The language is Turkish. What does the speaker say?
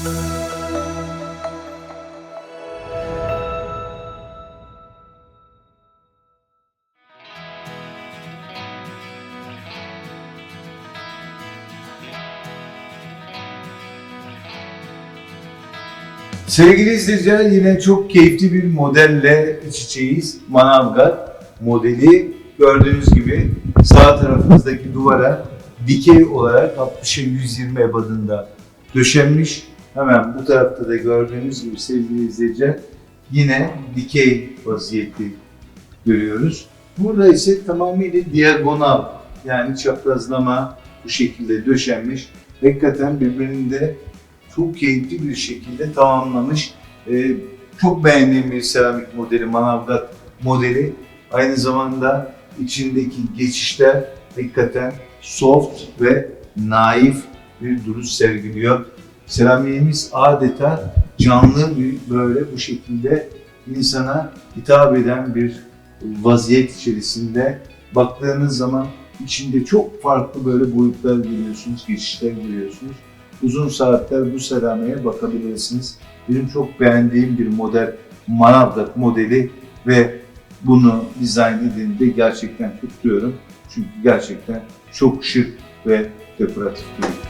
Sevgili izleyiciler yine çok keyifli bir modelle iç içeyiz. Manavgat modeli gördüğünüz gibi sağ tarafımızdaki duvara dikey olarak 60'a 120 ebadında döşenmiş. Hemen bu tarafta da gördüğünüz gibi sevgili izleyiciler yine dikey vaziyeti görüyoruz. Burada ise tamamıyla diagonal yani çaprazlama bu şekilde döşenmiş. Hakikaten birbirinde çok keyifli bir şekilde tamamlamış. Ee, çok beğendiğim bir seramik modeli, Manavgat modeli. Aynı zamanda içindeki geçişler hakikaten soft ve naif bir duruş sergiliyor. Seramiğimiz adeta canlı böyle bu şekilde insana hitap eden bir vaziyet içerisinde baktığınız zaman içinde çok farklı böyle boyutlar görüyorsunuz, geçişler görüyorsunuz uzun saatler bu seramiğe bakabilirsiniz. Benim çok beğendiğim bir model, Manavgat modeli ve bunu dizayn edildiğinde gerçekten kutluyorum. Çünkü gerçekten çok şık ve dekoratif duruyor.